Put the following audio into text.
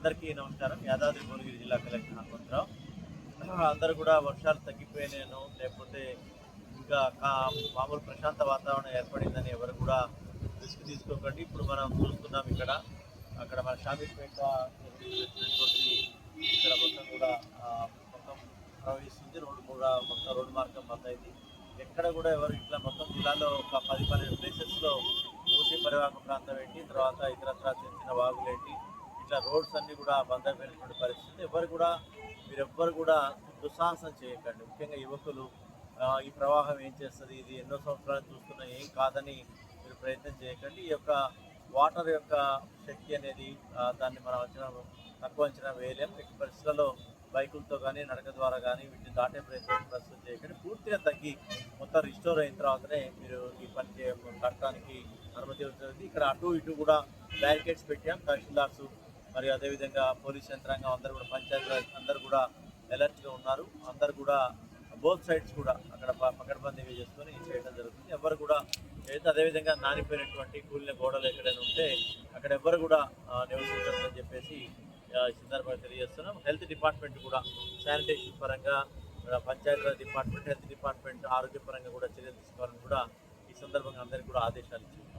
అందరికీ నమస్కారం. యాదాద్రి భువనగిరి జిల్లా కలెక్టర్ హనుమంతరావు. అందరూ కూడా వర్షాలు తగ్గిపోయినాను లేకపోతే ఇంకా మామూలు ప్రశాంత వాతావరణం ఏర్పడిందని ఎవరు కూడా రిస్క్ తీసుకోకండి. ఇప్పుడు మనం చూస్తున్నాం ఇక్కడ. అక్కడ మన షామీర్పేట ఇక్కడ మొత్తం కూడా మొత్తం ప్రవహిస్తుంది. రోడ్డు కూడా మొత్తం రోడ్డు మార్గం బంద్ అయింది. ఎక్కడ కూడా ఎవరు ఇట్లా మొత్తం జిల్లాలో ఒక పది పన్నెండు ప్లేసెస్లో మూసి పరివాహక ప్రాంతం ఏంటి తర్వాత ఇతరత్ర చిన్న చిన్న వాగులు ఇట్లా రోడ్స్ అన్ని కూడా బంద్ అయిపోయినటువంటి పరిస్థితి. ఎవరు కూడా మీరెవ్వరు కూడా దుస్సాహసం చేయకండి. ముఖ్యంగా యువకులు ఈ ప్రవాహం ఏం చేస్తుంది ఇది ఎన్నో సంవత్సరాలు చూస్తున్నా ఏం కాదని మీరు ప్రయత్నం చేయకండి. ఈ యొక్క వాటర్ యొక్క శక్తి అనేది దాన్ని మనం అంచనా తక్కువ అంచనా వేయలేము. ఎట్టి పరిస్థితుల్లో బైకులతో కానీ నడక ద్వారా కానీ వీటిని దాటే ప్రయత్నం ప్రస్తుతం చేయకండి. పూర్తిగా తగ్గి మొత్తం రిస్టోర్ అయిన తర్వాతనే మీరు ఈ పని చేయ కట్టడానికి అనుమతి ఉంటుంది. ఇక్కడ అటు ఇటు కూడా బ్యారికేడ్స్ పెట్టాం. తహసీల్దార్స్ మరియు అదేవిధంగా పోలీస్ యంత్రాంగం అందరూ కూడా పంచాయతీ అందరూ కూడా అలర్ట్గా ఉన్నారు. అందరు కూడా బోత్ సైడ్స్ కూడా అక్కడ పకడ్బందీగా చేసుకొని చేయడం జరుగుతుంది. ఎవరు కూడా అయితే అదేవిధంగా నానిపోయినటువంటి కూలిన గోడలు ఎక్కడైనా ఉంటే అక్కడ ఎవరు కూడా ఆ, అని చెప్పేసి ఈ సందర్భంగా తెలియజేస్తున్నాం. హెల్త్ డిపార్ట్మెంట్ కూడా శానిటేషన్ పరంగా పంచాయతీరాజ్ డిపార్ట్మెంట్ హెల్త్ డిపార్ట్మెంట్ ఆరోగ్య పరంగా కూడా చర్యలు తీసుకోవాలని కూడా ఈ సందర్భంగా అందరికీ కూడా ఆదేశాలు ఇచ్చింది